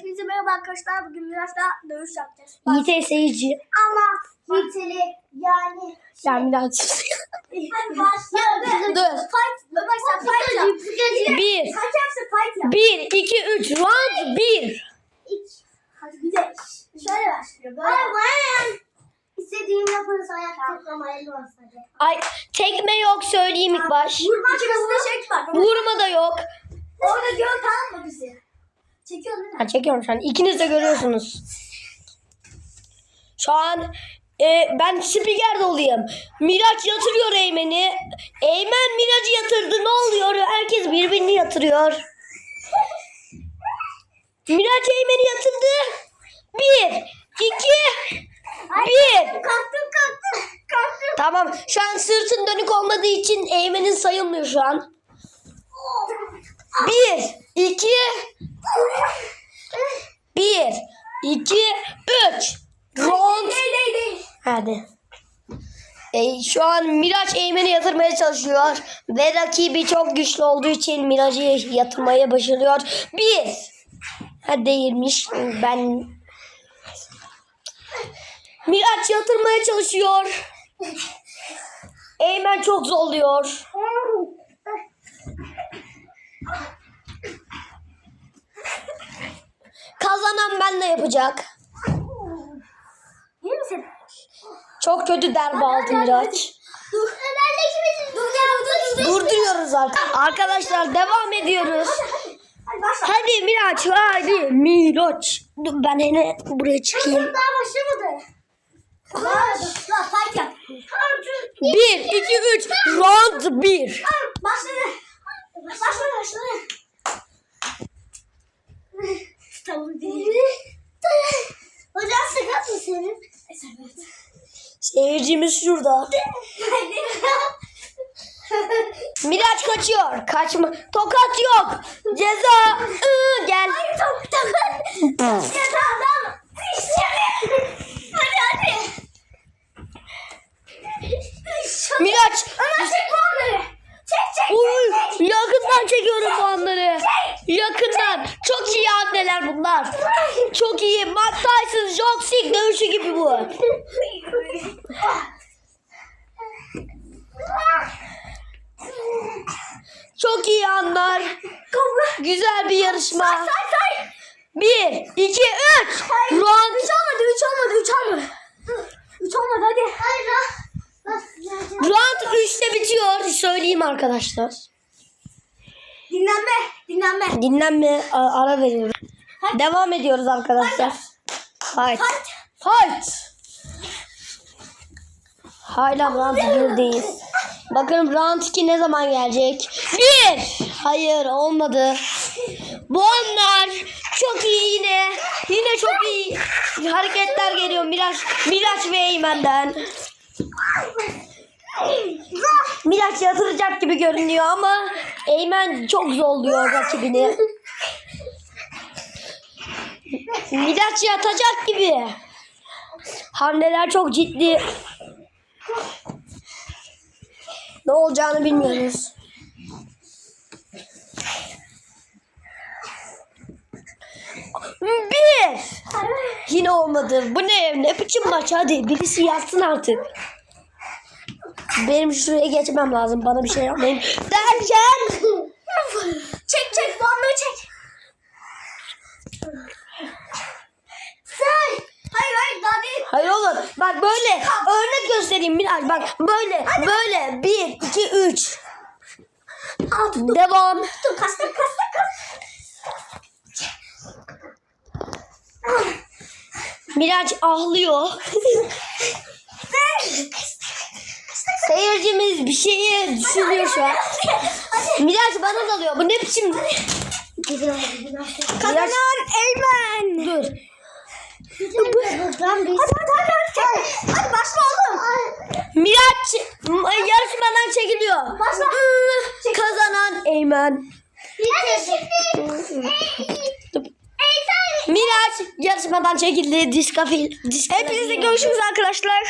Hepinize merhaba arkadaşlar. Bugün biraz daha dövüş yapacağız. Yiğit seyirci. Ama Yiğit'eli yani. Sen biraz. Hadi başla. Dur. Fight. Sen fight yap. Bir. Kaçarsa fight yap. Bir, iki, üç. Round bir. İki. Hadi bir de şöyle başlıyor. Böyle. Hayır ben. İstediğimi yaparız ayak el basacak. Ay tekme yok söyleyeyim ilk baş. Vurma var. Vurma da yok. Orada gör? Değil mi? Ha, çekiyorum şu an. İkiniz de görüyorsunuz. Şu an e, ben spiker de olayım. Miraç yatırıyor Eymen'i. Eymen Miraç'ı yatırdı. Ne oluyor? Herkes birbirini yatırıyor. Miraç Eymen'i yatırdı. Bir, iki, bir. Kalktım kalktım. Kalktım. Tamam. Şu an sırtın dönük olmadığı için Eymen'in sayılmıyor şu an. Bir, iki, bir, iki, üç. Round. Hadi. E, şu an Miraç Eymen'i yatırmaya çalışıyor. Ve rakibi çok güçlü olduğu için Miraç'ı yatırmaya başarıyor. Bir. Ha değilmiş. Ben... Miraç yatırmaya çalışıyor. Eymen çok zorluyor. Kazanan benle yapacak. İyi misin? Çok kötü derbi aldı Miraç. Dur. Dur dur dur. dur. Durduruyoruz artık. Arkadaşlar devam ediyoruz. Hadi Miraç hadi Miraç. Dur, Ben yine buraya çıkayım. Daha başlamadı. Bir, iki, üç. Round bir. Başladı. Başladı başladı. Seyircimiz şurada. Miraç kaçıyor. Kaçma. Tokat yok. Ceza. Iı, gel. Hayır tamam tamam. Ya tamam tamam. İşte. Hadi hadi. Miraç. Ama çek bu onları. Çek çek. Uy, çek, çek. yakından çekiyorum bu anları. Yakından. Çok iyi anneler bunlar. Çok iyi. Mike Tyson, John Cena dövüşü gibi bu. Çok iyi anlar. Güzel bir yarışma. Say say. Bir, iki, üç. Round. Üç olmadı, üç olmadı, üç olmadı. Üç olmadı hadi. Hayır Round 3'te bitiyor. Söyleyeyim arkadaşlar. Dinlenme, dinlenme. Dinlenme ara veriyorum. Devam ediyoruz arkadaşlar. Fight. Fight. Fight. Hala round 1'deyiz. Bakalım round 2 ne zaman gelecek? Bir. Hayır olmadı. Bu anlar çok iyi yine. Yine çok iyi hareketler geliyor Miraç, Miraç ve Eymen'den. Miraç yatıracak gibi görünüyor ama Eymen çok zorluyor rakibini. Miraç yatacak gibi. Hamleler çok ciddi. Ne olacağını bilmiyoruz. Bir. Yine olmadı. Bu ne? Ne biçim maç? Hadi birisi yatsın artık. Benim şuraya geçmem lazım. Bana bir şey yapmayın. Derken. Çek çek, bandı çek. Say. Hayır hayır daha değil. Hayır oğlum. Bak böyle. Örnek göstereyim Miraç. Bak böyle. Böyle. Bir, iki, üç. Al. Devam. Tuttum, kastım kastım kastım. Miraç ahlıyor. Seyircimiz bir şeyi düşünüyor şu an. Miraç bana dalıyor. Bu ne biçim? Kazanan Eymen. Dur. Hadi hadi hadi hadi. Başla oğlum. Miraç yarışmadan çekiliyor. Başla. Kazanan Eymen. Hadi şimdi. Miraç yarışmadan çekildi. Diskafil. Hepinizle görüşürüz arkadaşlar.